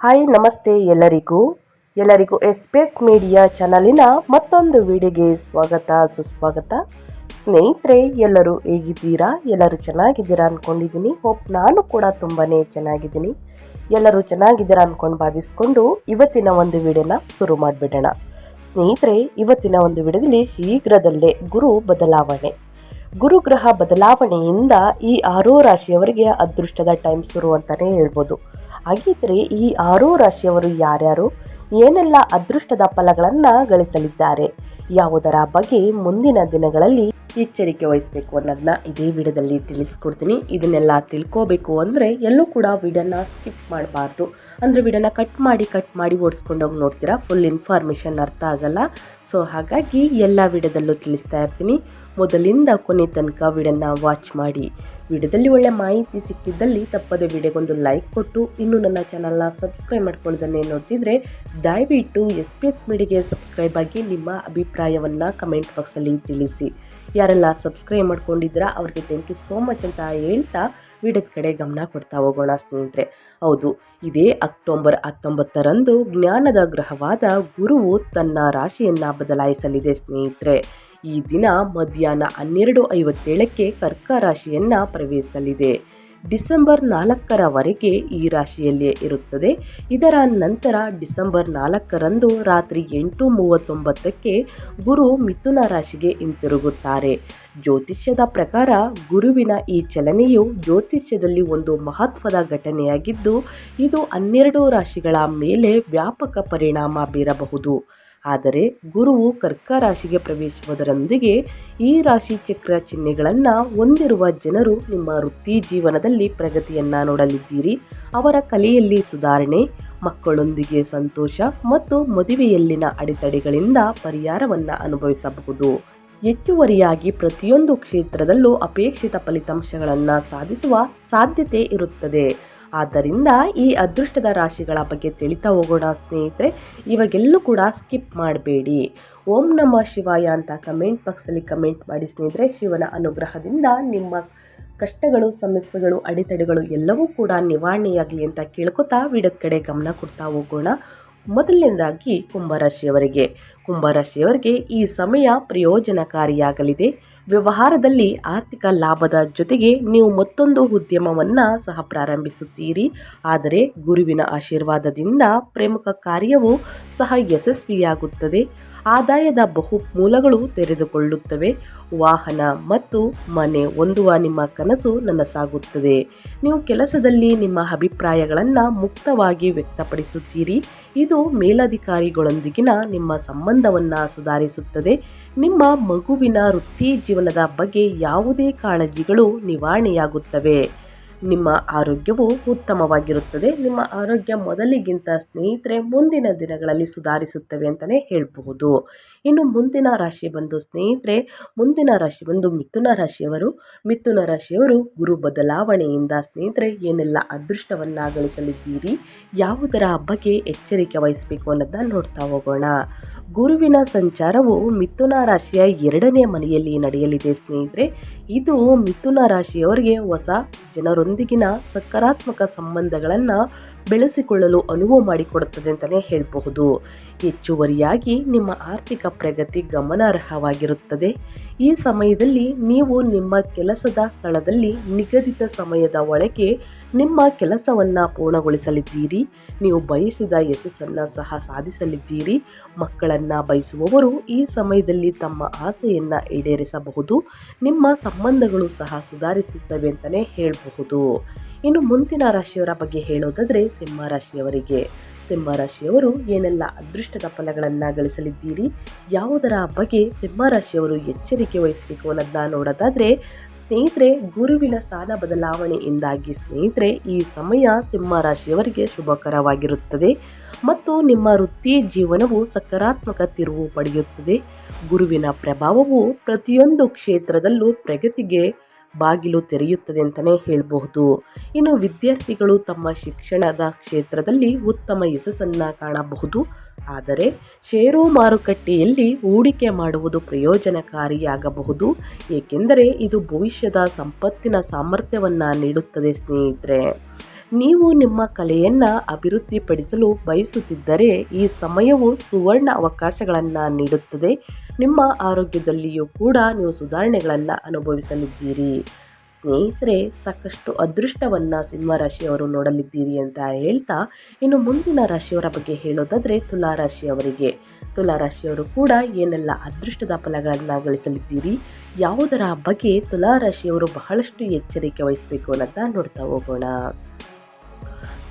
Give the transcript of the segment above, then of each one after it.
Hi ನಮಸ್ತೆ ಎಲ್ಲರಿಗೂ. ಎಲ್ಲರಿಗೂ ಎಸ್ಪೇಸ್ ಮೀಡಿಯಾ ಚಾನಲಿನ ಮತ್ತೊಂದು ವಿಡಿಯೋಗೆ ಸ್ವಾಗತ, ಸುಸ್ವಾಗತ. ಸ್ನೇಹಿತರೆ, ಎಲ್ಲರೂ ಹೇಗಿದ್ದೀರಾ? ಎಲ್ಲರೂ ಚೆನ್ನಾಗಿದ್ದೀರಾ ಅಂದ್ಕೊಂಡಿದ್ದೀನಿ ಹೋಪ್ ನಾನು ಕೂಡ ತುಂಬಾ ಚೆನ್ನಾಗಿದ್ದೀನಿ. ಎಲ್ಲರೂ ಚೆನ್ನಾಗಿದ್ದೀರಾ ಅಂದ್ಕೊಂಡು ಭಾವಿಸ್ಕೊಂಡು ಇವತ್ತಿನ ಒಂದು ವಿಡಿಯೋನ ಶುರು ಮಾಡಿಬಿಡೋಣ. ಸ್ನೇಹಿತರೆ, ಇವತ್ತಿನ ಒಂದು ವಿಡಿಯೋದಲ್ಲಿ ಶೀಘ್ರದಲ್ಲೇ ಗುರು ಬದಲಾವಣೆ. ಗುರುಗ್ರಹ ಬದಲಾವಣೆಯಿಂದ ಈ ಆರೋ ರಾಶಿಯವರಿಗೆ ಅದೃಷ್ಟದ ಟೈಮ್ ಶುರು ಅಂತಲೇ ಹೇಳ್ಬೋದು. ಹಾಗಿದ್ರೆ ಈ ಆರೂ ರಾಶಿಯವರು ಯಾರ್ಯಾರು? ಏನೆಲ್ಲ ಅದೃಷ್ಟದ ಫಲಗಳನ್ನು ಗಳಿಸಲಿದ್ದಾರೆ? ಯಾವುದರ ಬಗ್ಗೆ ಮುಂದಿನ ದಿನಗಳಲ್ಲಿ ಎಚ್ಚರಿಕೆ ವಹಿಸಬೇಕು ಅನ್ನೋದನ್ನ ಇದೇ ವಿಡಿಯೋದಲ್ಲಿ ತಿಳಿಸ್ಕೊಡ್ತೀನಿ. ಇದನ್ನೆಲ್ಲ ತಿಳ್ಕೋಬೇಕು ಅಂದರೆ ಎಲ್ಲೂ ಕೂಡ ವಿಡಿಯೋನ ಸ್ಕಿಪ್ ಮಾಡಬಾರ್ದು. ಅಂದರೆ ವಿಡಿಯೋನ ಕಟ್ ಮಾಡಿ ಕಟ್ ಮಾಡಿ ಓಡಿಸ್ಕೊಂಡೋಗಿ ನೋಡ್ತೀರಾ? ಫುಲ್ ಇನ್ಫಾರ್ಮೇಷನ್ ಅರ್ಥ ಆಗಲ್ಲ. ಸೊ ಹಾಗಾಗಿ ಎಲ್ಲ ವಿಡಿಯೋದಲ್ಲೂ ತಿಳಿಸ್ತಾ ಇರ್ತೀನಿ. ಮೊದಲಿಂದ ಕೊನೆ ತನಕ ವಿಡಿಯೋನ ವಾಚ್ ಮಾಡಿ. ವಿಡಿಯೋದಲ್ಲಿ ಒಳ್ಳೆ ಮಾಹಿತಿ ಸಿಕ್ಕಿದ್ದಲ್ಲಿ ತಪ್ಪದೆ ವಿಡಿಯೋಗೊಂದು ಲೈಕ್ ಕೊಟ್ಟು ಇನ್ನೂ ನನ್ನ ಚಾನಲ್ನ ಸಬ್ಸ್ಕ್ರೈಬ್ ಮಾಡ್ಕೊಳ್ಳೋದನ್ನೇ ನೋಡ್ತಿದ್ರೆ ದಯವಿಟ್ಟು ಎಸ್ ಪಿ ಎಸ್ ಮೀಡಿಗೆ ಸಬ್ಸ್ಕ್ರೈಬ್ ಆಗಿ ನಿಮ್ಮ ಅಭಿಪ್ರಾಯವನ್ನು ಕಮೆಂಟ್ ಬಾಕ್ಸಲ್ಲಿ ತಿಳಿಸಿ. ಯಾರೆಲ್ಲ ಸಬ್ಸ್ಕ್ರೈಬ್ ಮಾಡ್ಕೊಂಡಿದ್ದೀರಾ ಅವ್ರಿಗೆ ಥ್ಯಾಂಕ್ ಯು ಸೋ ಮಚ್ ಅಂತ ಹೇಳ್ತಾ ವಿಡಿಯೋದ ಕಡೆ ಗಮನ ಕೊಡ್ತಾ ಹೋಗೋಣ ಸ್ನೇಹಿತರೆ. ಹೌದು, ಇದೇ ಅಕ್ಟೋಬರ್ ಹತ್ತೊಂಬತ್ತರಂದು ಜ್ಞಾನದ ಗ್ರಹವಾದ ಗುರುವು ತನ್ನ ರಾಶಿಯನ್ನು ಬದಲಾಯಿಸಲಿದೆ ಸ್ನೇಹಿತರೆ. ಈ ದಿನ ಮಧ್ಯಾಹ್ನ ಹನ್ನೆರಡು ಐವತ್ತೇಳಕ್ಕೆ ಕರ್ಕ ರಾಶಿಯನ್ನು ಪ್ರವೇಶಿಸಲಿದೆ. ಡಿಸೆಂಬರ್ ನಾಲ್ಕರವರೆಗೆ ಈ ರಾಶಿಯಲ್ಲಿಯೇ ಇರುತ್ತದೆ. ಇದರ ನಂತರ ಡಿಸೆಂಬರ್ ನಾಲ್ಕರಂದು ರಾತ್ರಿ ಎಂಟು ಮೂವತ್ತೊಂಬತ್ತಕ್ಕೆ ಗುರು ಮಿಥುನ ರಾಶಿಗೆ ಹಿಂತಿರುಗುತ್ತಾರೆ. ಜ್ಯೋತಿಷ್ಯದ ಪ್ರಕಾರ ಗುರುವಿನ ಈ ಚಲನೆಯು ಜ್ಯೋತಿಷ್ಯದಲ್ಲಿ ಒಂದು ಮಹತ್ವದ ಘಟನೆಯಾಗಿದ್ದು, ಇದು ಹನ್ನೆರಡು ರಾಶಿಗಳ ಮೇಲೆ ವ್ಯಾಪಕ ಪರಿಣಾಮ ಬೀರಬಹುದು. ಆದರೆ ಗುರುವು ಕರ್ಕ ರಾಶಿಗೆ ಪ್ರವೇಶಿಸುವುದರೊಂದಿಗೆ ಈ ರಾಶಿ ಚಕ್ರ ಚಿಹ್ನೆಗಳನ್ನು ಹೊಂದಿರುವ ಜನರು ನಿಮ್ಮ ವೃತ್ತಿ ಜೀವನದಲ್ಲಿ ಪ್ರಗತಿಯನ್ನು ನೋಡಲಿದ್ದೀರಿ. ಅವರ ಕಲೆಯಲ್ಲಿ ಸುಧಾರಣೆ, ಮಕ್ಕಳೊಂದಿಗೆ ಸಂತೋಷ ಮತ್ತು ಮದುವೆಯಲ್ಲಿನ ಅಡೆತಡೆಗಳಿಂದ ಪರಿಹಾರವನ್ನು ಅನುಭವಿಸಬಹುದು. ಹೆಚ್ಚುವರಿಯಾಗಿ ಪ್ರತಿಯೊಂದು ಕ್ಷೇತ್ರದಲ್ಲೂ ಅಪೇಕ್ಷಿತ ಫಲಿತಾಂಶಗಳನ್ನು ಸಾಧಿಸುವ ಸಾಧ್ಯತೆ ಇರುತ್ತದೆ. ಆದ್ದರಿಂದ ಈ ಅದೃಷ್ಟದ ರಾಶಿಗಳ ಬಗ್ಗೆ ತಿಳಿತಾ ಹೋಗೋಣ ಸ್ನೇಹಿತರೆ. ಇವಾಗೆಲ್ಲೂ ಕೂಡ ಸ್ಕಿಪ್ ಮಾಡಬೇಡಿ. ಓಂ ನಮ ಶಿವಾಯ ಅಂತ ಕಮೆಂಟ್ ಬಾಕ್ಸಲ್ಲಿ ಕಮೆಂಟ್ ಮಾಡಿ ಸ್ನೇಹಿತರೆ. ಶಿವನ ಅನುಗ್ರಹದಿಂದ ನಿಮ್ಮ ಕಷ್ಟಗಳು, ಸಮಸ್ಯೆಗಳು, ಅಡೆತಡೆಗಳು ಎಲ್ಲವೂ ಕೂಡ ನಿವಾರಣೆಯಾಗಲಿ ಅಂತ ಕೇಳ್ಕೊತಾ ವಿಡಿಯೋದ ಕಡೆ ಗಮನ ಕೊಡ್ತಾ ಹೋಗೋಣ. ಮೊದಲನೇದಾಗಿ ಕುಂಭರಾಶಿಯವರಿಗೆ ಕುಂಭರಾಶಿಯವರಿಗೆ ಈ ಸಮಯ ಪ್ರಯೋಜನಕಾರಿಯಾಗಲಿದೆ. ವ್ಯವಹಾರದಲ್ಲಿ ಆರ್ಥಿಕ ಲಾಭದ ಜೊತೆಗೆ ನೀವು ಮತ್ತೊಂದು ಉದ್ಯಮವನ್ನು ಸಹ ಪ್ರಾರಂಭಿಸುತ್ತೀರಿ. ಆದರೆ ಗುರುವಿನ ಆಶೀರ್ವಾದದಿಂದ ಪ್ರಮುಖ ಕಾರ್ಯವು ಸಹ ಯಶಸ್ವಿಯಾಗುತ್ತದೆ. ಆದಾಯದ ಬಹು ಮೂಲಗಳು ತೆರೆದುಕೊಳ್ಳುತ್ತವೆ. ವಾಹನ ಮತ್ತು ಮನೆ ಹೊಂದುವ ನಿಮ್ಮ ಕನಸು ನನಸಾಗುತ್ತದೆ ನೀವು ಕೆಲಸದಲ್ಲಿ ನಿಮ್ಮ ಅಭಿಪ್ರಾಯಗಳನ್ನು ಮುಕ್ತವಾಗಿ ವ್ಯಕ್ತಪಡಿಸುತ್ತೀರಿ. ಇದು ಮೇಲಧಿಕಾರಿಗಳೊಂದಿಗಿನ ನಿಮ್ಮ ಸಂಬಂಧವನ್ನು ಸುಧಾರಿಸುತ್ತದೆ. ನಿಮ್ಮ ಮಗುವಿನ ವೃತ್ತಿ ಜೀವನದ ಬಗ್ಗೆ ಯಾವುದೇ ಕಾಳಜಿಗಳು ನಿವಾರಣೆಯಾಗುತ್ತವೆ. ನಿಮ್ಮ ಆರೋಗ್ಯವು ಉತ್ತಮವಾಗಿರುತ್ತದೆ. ನಿಮ್ಮ ಆರೋಗ್ಯ ಮೊದಲಿಗಿಂತ ಸ್ನೇಹಿತರೆ ಮುಂದಿನ ದಿನಗಳಲ್ಲಿ ಸುಧಾರಿಸುತ್ತವೆ ಅಂತಲೇ ಹೇಳಬಹುದು. ಇನ್ನು ಮುಂದಿನ ರಾಶಿ ಬಂದು ಸ್ನೇಹಿತರೆ, ಮುಂದಿನ ರಾಶಿ ಬಂದು ಮಿಥುನ ರಾಶಿಯವರು. ಮಿಥುನ ರಾಶಿಯವರು ಗುರು ಬದಲಾವಣೆಯಿಂದ ಸ್ನೇಹಿತರೆ, ಏನೆಲ್ಲ ಅದೃಷ್ಟವನ್ನು ಗಳಿಸಲಿದ್ದೀರಿ, ಯಾವುದರ ಬಗ್ಗೆ ಎಚ್ಚರಿಕೆ ವಹಿಸಬೇಕು ಅನ್ನೋದನ್ನ ನೋಡ್ತಾ ಹೋಗೋಣ. ಗುರುವಿನ ಸಂಚಾರವು ಮಿಥುನ ರಾಶಿಯ ಎರಡನೇ ಮನೆಯಲ್ಲಿ ನಡೆಯಲಿದೆ ಸ್ನೇಹಿತರೆ. ಇದು ಮಿಥುನ ರಾಶಿಯವರಿಗೆ ಹೊಸ ಜನರೊಂದಿಗಿನ ಸಕಾರಾತ್ಮಕ ಸಂಬಂಧಗಳನ್ನು ಬೆಳೆಸಿಕೊಳ್ಳಲು ಅನುವು ಮಾಡಿಕೊಡುತ್ತದೆ ಅಂತಲೇ ಹೇಳಬಹುದು. ಹೆಚ್ಚುವರಿಯಾಗಿ ನಿಮ್ಮ ಆರ್ಥಿಕ ಪ್ರಗತಿ ಗಮನಾರ್ಹವಾಗಿರುತ್ತದೆ. ಈ ಸಮಯದಲ್ಲಿ ನೀವು ನಿಮ್ಮ ಕೆಲಸದ ಸ್ಥಳದಲ್ಲಿ ನಿಗದಿತ ಸಮಯದ ಒಳಗೆ ನಿಮ್ಮ ಕೆಲಸವನ್ನು ಪೂರ್ಣಗೊಳಿಸಲಿದ್ದೀರಿ. ನೀವು ಬಯಸಿದ ಯಶಸ್ಸನ್ನು ಸಹ ಸಾಧಿಸಲಿದ್ದೀರಿ. ಮಕ್ಕಳನ್ನು ಬಯಸುವವರು ಈ ಸಮಯದಲ್ಲಿ ತಮ್ಮ ಆಸೆಯನ್ನು ಈಡೇರಿಸಬಹುದು. ನಿಮ್ಮ ಸಂಬಂಧಗಳು ಸಹ ಸುಧಾರಿಸುತ್ತವೆ ಅಂತಲೇ ಹೇಳಬಹುದು. ಇನ್ನು ಮುಂದಿನ ರಾಶಿಯವರ ಬಗ್ಗೆ ಹೇಳೋದಾದರೆ ಸಿಂಹ ರಾಶಿಯವರಿಗೆ. ಸಿಂಹ ರಾಶಿಯವರು ಏನೆಲ್ಲ ಅದೃಷ್ಟದ ಫಲಗಳನ್ನು ಗಳಿಸಲಿದ್ದೀರಿ? ಯಾವುದರ ಬಗ್ಗೆ ಸಿಂಹ ರಾಶಿಯವರು ಎಚ್ಚರಿಕೆ ವಹಿಸಬೇಕು ಅನ್ನೋದನ್ನ ನೋಡೋದಾದರೆ, ಸ್ನೇಹಿತರೆ, ಗುರುವಿನ ಸ್ಥಾನ ಬದಲಾವಣೆಯಿಂದಾಗಿ ಸ್ನೇಹಿತರೆ, ಈ ಸಮಯ ಸಿಂಹ ರಾಶಿಯವರಿಗೆ ಶುಭಕರವಾಗಿರುತ್ತದೆ. ಮತ್ತು ನಿಮ್ಮ ವೃತ್ತಿ ಜೀವನವು ಸಕಾರಾತ್ಮಕ ತಿರುವು ಪಡೆಯುತ್ತದೆ. ಗುರುವಿನ ಪ್ರಭಾವವು ಪ್ರತಿಯೊಂದು ಕ್ಷೇತ್ರದಲ್ಲೂ ಪ್ರಗತಿಗೆ ಬಾಗಿಲು ತೆರೆಯುತ್ತದೆ ಅಂತಲೇ ಹೇಳಬಹುದು. ಇನ್ನು ವಿದ್ಯಾರ್ಥಿಗಳು ತಮ್ಮ ಶಿಕ್ಷಣದ ಕ್ಷೇತ್ರದಲ್ಲಿ ಉತ್ತಮ ಯಶಸ್ಸನ್ನು ಕಾಣಬಹುದು. ಆದರೆ ಷೇರು ಮಾರುಕಟ್ಟೆಯಲ್ಲಿ ಹೂಡಿಕೆ ಮಾಡುವುದು ಪ್ರಯೋಜನಕಾರಿಯಾಗಬಹುದು. ಏಕೆಂದರೆ ಇದು ಭವಿಷ್ಯದ ಸಂಪತ್ತಿನ ಸಾಮರ್ಥ್ಯವನ್ನು ನೀಡುತ್ತದೆ ಸ್ನೇಹಿತರೆ. ನೀವು ನಿಮ್ಮ ಕಲೆಯನ್ನು ಅಭಿವೃದ್ಧಿಪಡಿಸಲು ಬಯಸುತ್ತಿದ್ದರೆ ಈ ಸಮಯವು ಸುವರ್ಣ ಅವಕಾಶಗಳನ್ನು ನೀಡುತ್ತದೆ. ನಿಮ್ಮ ಆರೋಗ್ಯದಲ್ಲಿಯೂ ಕೂಡ ನೀವು ಸುಧಾರಣೆಗಳನ್ನು ಅನುಭವಿಸಲಿದ್ದೀರಿ. ಸ್ನೇಹಿತರೆ, ಸಾಕಷ್ಟು ಅದೃಷ್ಟವನ್ನು ಸಿಂಹ ರಾಶಿಯವರು ನೋಡಲಿದ್ದೀರಿ ಅಂತ ಹೇಳ್ತಾ, ಇನ್ನು ಮುಂದಿನ ರಾಶಿಯವರ ಬಗ್ಗೆ ಹೇಳೋದಾದರೆ ತುಲಾ ರಾಶಿಯವರಿಗೆ. ತುಲಾ ರಾಶಿಯವರು ಕೂಡ ಏನೆಲ್ಲ ಅದೃಷ್ಟದ ಫಲಗಳನ್ನು ಗಳಿಸಲಿದ್ದೀರಿ, ಯಾವುದರ ಬಗ್ಗೆ ತುಲಾ ರಾಶಿಯವರು ಬಹಳಷ್ಟು ಎಚ್ಚರಿಕೆ ವಹಿಸಬೇಕು ಅನ್ನೋದನ್ನ ನೋಡ್ತಾ ಹೋಗೋಣ.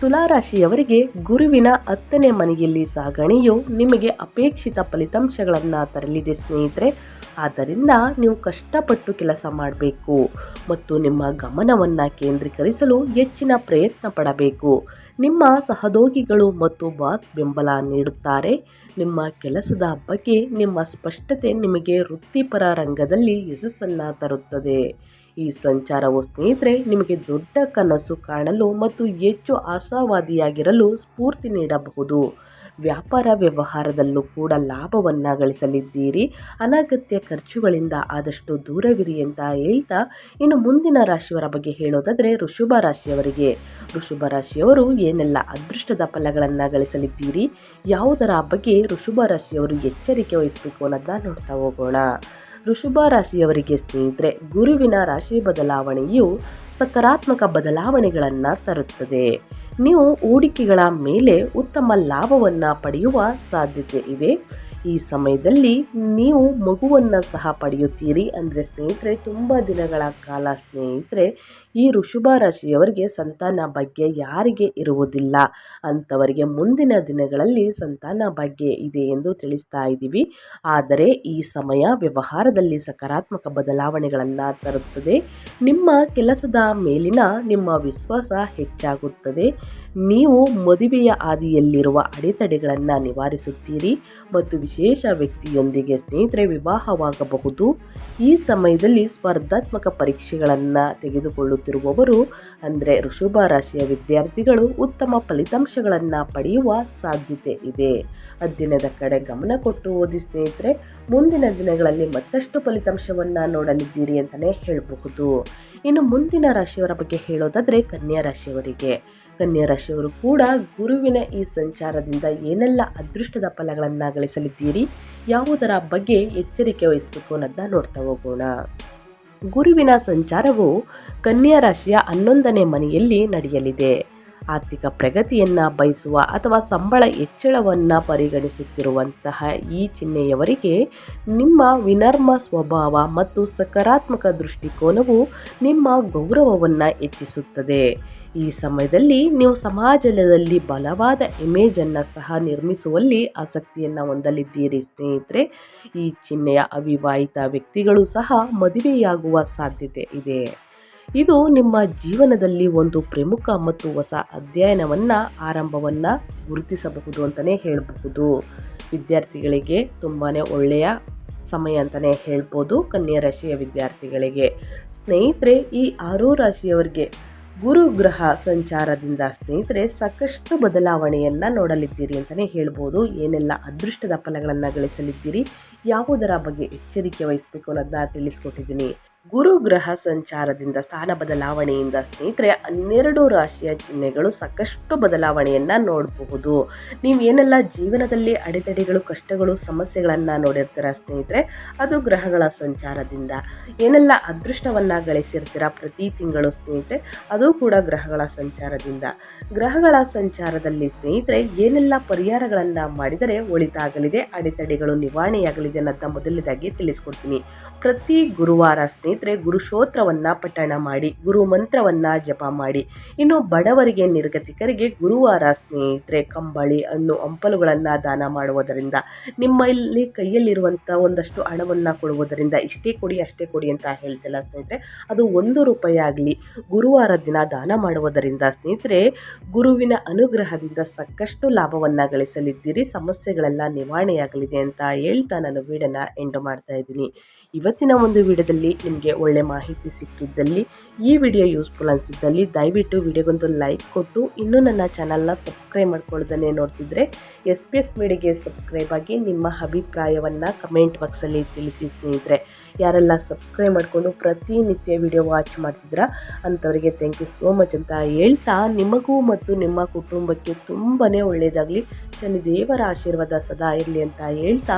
ತುಲಾರಾಶಿಯವರಿಗೆ ಗುರುವಿನ ಹತ್ತನೇ ಮನೆಯಲ್ಲಿ ಸಾಗಣೆಯು ನಿಮಗೆ ಅಪೇಕ್ಷಿತ ಫಲಿತಾಂಶಗಳನ್ನು ತರಲಿದೆ ಸ್ನೇಹಿತರೆ. ಆದ್ದರಿಂದ ನೀವು ಕಷ್ಟಪಟ್ಟು ಕೆಲಸ ಮಾಡಬೇಕು ಮತ್ತು ನಿಮ್ಮ ಗಮನವನ್ನು ಕೇಂದ್ರೀಕರಿಸಲು ಹೆಚ್ಚಿನ ಪ್ರಯತ್ನ ಪಡಬೇಕು. ನಿಮ್ಮ ಸಹೋದ್ಯೋಗಿಗಳು ಮತ್ತು ಬಾಸ್ ಬೆಂಬಲ ನೀಡುತ್ತಾರೆ. ನಿಮ್ಮ ಕೆಲಸದ ಬಗ್ಗೆ ನಿಮ್ಮ ಸ್ಪಷ್ಟತೆ ನಿಮಗೆ ವೃತ್ತಿಪರ ರಂಗದಲ್ಲಿ ಯಶಸ್ಸನ್ನು ತರುತ್ತದೆ. ಈ ಸಂಚಾರವು ಸ್ನೇಹಿತರೆ ನಿಮಗೆ ದೊಡ್ಡ ಕನಸು ಕಾಣಲು ಮತ್ತು ಹೆಚ್ಚು ಆಶಾವಾದಿಯಾಗಿರಲು ಸ್ಫೂರ್ತಿ ನೀಡಬಹುದು. ವ್ಯಾಪಾರ ವ್ಯವಹಾರದಲ್ಲೂ ಕೂಡ ಲಾಭವನ್ನು ಗಳಿಸಲಿದ್ದೀರಿ. ಅನಗತ್ಯ ಖರ್ಚುಗಳಿಂದ ಆದಷ್ಟು ದೂರವಿರಿ ಅಂತ ಹೇಳ್ತಾ ಇನ್ನು ಮುಂದಿನ ರಾಶಿಯವರ ಬಗ್ಗೆ ಹೇಳೋದಾದರೆ ಋಷಭ ರಾಶಿಯವರಿಗೆ. ಋಷಭ ರಾಶಿಯವರು ಏನೆಲ್ಲ ಅದೃಷ್ಟದ ಫಲಗಳನ್ನು ಗಳಿಸಲಿದ್ದೀರಿ? ಯಾವುದರ ಬಗ್ಗೆ ಋಷಭ ರಾಶಿಯವರು ಎಚ್ಚರಿಕೆ ವಹಿಸಬೇಕು ಅನ್ನೋದನ್ನ ನೋಡ್ತಾ ಹೋಗೋಣ. ಋಷಭ ರಾಶಿಯವರಿಗೆ ಸ್ನೇಹಿತರೆ, ಗುರುವಿನ ರಾಶಿ ಬದಲಾವಣೆಯು ಸಕಾರಾತ್ಮಕ ಬದಲಾವಣೆಗಳನ್ನು ತರುತ್ತದೆ. ನೀವು ಹೂಡಿಕೆಗಳ ಮೇಲೆ ಉತ್ತಮ ಲಾಭವನ್ನು ಪಡೆಯುವ ಸಾಧ್ಯತೆ ಇದೆ. ಈ ಸಮಯದಲ್ಲಿ ನೀವು ಮಗುವನ್ನು ಸಹ ಪಡೆಯುತ್ತೀರಿ. ಅಂದರೆ ಸ್ನೇಹಿತರೆ, ತುಂಬ ದಿನಗಳ ಕಾಲ ಸ್ನೇಹಿತರೆ, ಈ ಋಷಭ ರಾಶಿಯವರಿಗೆ ಸಂತಾನ ಭಾಗ್ಯ ಯಾರಿಗೆ ಇರುವುದಿಲ್ಲ ಅಂಥವರಿಗೆ ಮುಂದಿನ ದಿನಗಳಲ್ಲಿ ಸಂತಾನ ಭಾಗ್ಯ ಇದೆ ಎಂದು ತಿಳಿಸ್ತಾ ಇದ್ದೀವಿ. ಆದರೆ ಈ ಸಮಯ ವ್ಯವಹಾರದಲ್ಲಿ ಸಕಾರಾತ್ಮಕ ಬದಲಾವಣೆಗಳನ್ನು ತರುತ್ತದೆ. ನಿಮ್ಮ ಕೆಲಸದ ಮೇಲಿನ ನಿಮ್ಮ ವಿಶ್ವಾಸ ಹೆಚ್ಚಾಗುತ್ತದೆ. ನೀವು ಮದುವೆಯ ಹಾದಿಯಲ್ಲಿರುವ ಅಡೆತಡೆಗಳನ್ನು ನಿವಾರಿಸುತ್ತೀರಿ. ಮತ್ತು ವಿಶೇಷ ವ್ಯಕ್ತಿಯೊಂದಿಗೆ ಸ್ನೇಹಿತರೆ ವಿವಾಹವಾಗಬಹುದು. ಈ ಸಮಯದಲ್ಲಿ ಸ್ಪರ್ಧಾತ್ಮಕ ಪರೀಕ್ಷೆಗಳನ್ನು ತೆಗೆದುಕೊಳ್ಳುತ್ತಿರುವವರು, ಅಂದರೆ ಋಷಭ ರಾಶಿಯ ವಿದ್ಯಾರ್ಥಿಗಳು ಉತ್ತಮ ಫಲಿತಾಂಶಗಳನ್ನು ಪಡೆಯುವ ಸಾಧ್ಯತೆ ಇದೆ. ಅಧ್ಯಯನದ ಕಡೆ ಗಮನ ಕೊಟ್ಟು ಓದಿ ಸ್ನೇಹಿತರೆ, ಮುಂದಿನ ದಿನಗಳಲ್ಲಿ ಮತ್ತಷ್ಟು ಫಲಿತಾಂಶವನ್ನು ನೋಡಲಿದ್ದೀರಿ ಅಂತಲೇ ಹೇಳಬಹುದು. ಇನ್ನು ಮುಂದಿನ ರಾಶಿಯವರ ಬಗ್ಗೆ ಹೇಳೋದಾದರೆ ಕನ್ಯಾ ರಾಶಿಯವರಿಗೆ. ಕನ್ಯಾ ರಾಶಿಯವರು ಕೂಡ ಗುರುವಿನ ಈ ಸಂಚಾರದಿಂದ ಏನೆಲ್ಲ ಅದೃಷ್ಟದ ಫಲಗಳನ್ನು ಗಳಿಸಲಿದ್ದೀರಿ ಯಾವುದರ ಬಗ್ಗೆ ಎಚ್ಚರಿಕೆ ವಹಿಸಬೇಕು ಅನ್ನೋದನ್ನ ನೋಡ್ತಾ ಹೋಗೋಣ. ಗುರುವಿನ ಸಂಚಾರವು ಕನ್ಯಾ ರಾಶಿಯ ಹನ್ನೊಂದನೇ ಮನೆಯಲ್ಲಿ ನಡೆಯಲಿದೆ. ಆರ್ಥಿಕ ಪ್ರಗತಿಯನ್ನು ಬಯಸುವ ಅಥವಾ ಸಂಬಳ ಹೆಚ್ಚಳವನ್ನು ಪರಿಗಣಿಸುತ್ತಿರುವಂತಹ ಈ ಚಿಹ್ನೆಯವರಿಗೆ ನಿಮ್ಮ ವಿನರ್ಮ ಸ್ವಭಾವ ಮತ್ತು ಸಕಾರಾತ್ಮಕ ದೃಷ್ಟಿಕೋನವು ನಿಮ್ಮ ಗೌರವವನ್ನು ಹೆಚ್ಚಿಸುತ್ತದೆ. ಈ ಸಮಯದಲ್ಲಿ ನೀವು ಸಮಾಜದಲ್ಲಿ ಬಲವಾದ ಇಮೇಜನ್ನು ಸಹ ನಿರ್ಮಿಸುವಲ್ಲಿ ಆಸಕ್ತಿಯನ್ನು ಹೊಂದಲಿದ್ದೀರಿ ಸ್ನೇಹಿತರೆ. ಈ ಚಿಹ್ನೆಯ ಅವಿವಾಹಿತ ವ್ಯಕ್ತಿಗಳು ಸಹ ಮದುವೆಯಾಗುವ ಸಾಧ್ಯತೆ ಇದೆ. ಇದು ನಿಮ್ಮ ಜೀವನದಲ್ಲಿ ಒಂದು ಪ್ರಮುಖ ಮತ್ತು ಹೊಸ ಅಧ್ಯಯನವನ್ನು, ಆರಂಭವನ್ನು ಗುರುತಿಸಬಹುದು ಅಂತಲೇ ಹೇಳಬಹುದು. ವಿದ್ಯಾರ್ಥಿಗಳಿಗೆ ತುಂಬಾ ಒಳ್ಳೆಯ ಸಮಯ ಅಂತಲೇ ಹೇಳ್ಬೋದು ಕನ್ಯಾ ರಾಶಿಯ ವಿದ್ಯಾರ್ಥಿಗಳಿಗೆ. ಸ್ನೇಹಿತರೆ, ಈ ಆರೋ ರಾಶಿಯವರಿಗೆ ಗುರು ಗ್ರಹ ಸಂಚಾರದಿಂದ ಸ್ನೇಹಿತರೆ ಸಾಕಷ್ಟು ಬದಲಾವಣೆಯನ್ನು ನೋಡಲಿದ್ದೀರಿ ಅಂತಲೇ ಹೇಳ್ಬೋದು. ಏನೆಲ್ಲ ಅದೃಷ್ಟದ ಫಲಗಳನ್ನು ಗಳಿಸಲಿದ್ದೀರಿ, ಯಾವುದರ ಬಗ್ಗೆ ಎಚ್ಚರಿಕೆ ವಹಿಸಬೇಕು ಅನ್ನೋದನ್ನ ತಿಳಿಸ್ಕೊಟ್ಟಿದ್ದೀನಿ. ಗುರು ಗ್ರಹ ಸಂಚಾರದಿಂದ ಸ್ಥಾನ ಬದಲಾವಣೆಯಿಂದ ಸ್ನೇಹಿತರೆ, ಹನ್ನೆರಡು ರಾಶಿಯ ಚಿಹ್ನೆಗಳು ಸಾಕಷ್ಟು ಬದಲಾವಣೆಯನ್ನು ನೋಡಬಹುದು. ನೀವು ಏನೆಲ್ಲ ಜೀವನದಲ್ಲಿ ಅಡೆತಡೆಗಳು, ಕಷ್ಟಗಳು, ಸಮಸ್ಯೆಗಳನ್ನು ನೋಡಿರ್ತೀರ ಸ್ನೇಹಿತರೆ, ಅದು ಗ್ರಹಗಳ ಸಂಚಾರದಿಂದ. ಏನೆಲ್ಲ ಅದೃಷ್ಟವನ್ನು ಗಳಿಸಿರ್ತೀರ ಪ್ರತಿ ತಿಂಗಳು ಸ್ನೇಹಿತರೆ, ಅದು ಕೂಡ ಗ್ರಹಗಳ ಸಂಚಾರದಿಂದ. ಗ್ರಹಗಳ ಸಂಚಾರದಲ್ಲಿ ಸ್ನೇಹಿತರೆ, ಏನೆಲ್ಲ ಪರಿಹಾರಗಳನ್ನು ಮಾಡಿದರೆ ಒಳಿತಾಗಲಿದೆ, ಅಡೆತಡೆಗಳು ನಿವಾರಣೆಯಾಗಲಿದೆ ಅನ್ನೋದನ್ನ ಮೊದಲನೇದಾಗಿ ತಿಳಿಸ್ಕೊಡ್ತೀನಿ. ಪ್ರತಿ ಗುರುವಾರ ಸ್ನೇಹಿತರೆ ಗುರುಶೋತ್ರವನ್ನು ಪಠಣ ಮಾಡಿ, ಗುರು ಮಂತ್ರವನ್ನ ಜಪ ಮಾಡಿ. ಇನ್ನು ಬಡವರಿಗೆ, ನಿರ್ಗತಿಕರಿಗೆ ಗುರುವಾರ ಸ್ನೇಹಿತರೆ ಕಂಬಳಿ, ಹಣ್ಣು, ಹಂಪಲುಗಳನ್ನು ದಾನ ಮಾಡುವುದರಿಂದ, ನಿಮ್ಮ ಇಲ್ಲಿ ಕೈಯಲ್ಲಿರುವಂಥ ಒಂದಷ್ಟು ಹಣವನ್ನು ಕೊಡುವುದರಿಂದ ಇಷ್ಟೇ ಕೊಡಿ, ಅಷ್ಟೇ ಕೊಡಿ ಅಂತ ಹೇಳ್ತಿಲ್ಲ ಸ್ನೇಹಿತರೆ. ಅದು ಒಂದು ರೂಪಾಯಿ ಆಗಲಿ, ಗುರುವಾರ ದಿನ ದಾನ ಮಾಡುವುದರಿಂದ ಸ್ನೇಹಿತರೆ, ಗುರುವಿನ ಅನುಗ್ರಹದಿಂದ ಸಾಕಷ್ಟು ಲಾಭವನ್ನು ಗಳಿಸಲಿದ್ದೀರಿ, ಸಮಸ್ಯೆಗಳೆಲ್ಲ ನಿವಾರಣೆಯಾಗಲಿದೆ ಅಂತ ಹೇಳ್ತಾ ನಾನು ವೀಡಿಯೋನ ಎಂಡ್ ಮಾಡ್ತಾ ಇದ್ದೀನಿ. ಇವತ್ತಿನ ಒಂದು ವಿಡಿಯೋದಲ್ಲಿ ನಿಮಗೆ ಒಳ್ಳೆ ಮಾಹಿತಿ ಸಿಕ್ಕಿದ್ದಲ್ಲಿ ಈ ವಿಡಿಯೋ ಯೂಸ್ಫುಲ್ ಅನಿಸಿದ್ದಲ್ಲಿ ದಯವಿಟ್ಟು ವಿಡಿಯೋಗೊಂದು ಲೈಕ್ ಕೊಟ್ಟು ಇನ್ನೂ ನನ್ನ ಚಾನಲ್ನ ಸಬ್ಸ್ಕ್ರೈಬ್ ಮಾಡ್ಕೊಳ್ಳೋದನ್ನೇ ನೋಡ್ತಿದ್ರೆ ಎಸ್ ಪಿ ಎಸ್ ಮೀಡಿಗೆ ಸಬ್ಸ್ಕ್ರೈಬ್ ಆಗಿ ನಿಮ್ಮ ಅಭಿಪ್ರಾಯವನ್ನು ಕಮೆಂಟ್ ಬಾಕ್ಸಲ್ಲಿ ತಿಳಿಸಿ ಸ್ನೇಹಿತರೆ. ಯಾರೆಲ್ಲ ಸಬ್ಸ್ಕ್ರೈಬ್ ಮಾಡಿಕೊಂಡು ಪ್ರತಿನಿತ್ಯ ವಿಡಿಯೋ ವಾಚ್ ಮಾಡ್ತಿದ್ರ ಅಂಥವರಿಗೆ ಥ್ಯಾಂಕ್ ಯು ಸೋ ಮಚ್ ಅಂತ ಹೇಳ್ತಾ ನಿಮಗೂ ಮತ್ತು ನಿಮ್ಮ ಕುಟುಂಬಕ್ಕೆ ತುಂಬಾ ಒಳ್ಳೆಯದಾಗಲಿ ಶನಿದೇವರ ಆಶೀರ್ವಾದ ಸದಾ ಇರಲಿ ಅಂತ ಹೇಳ್ತಾ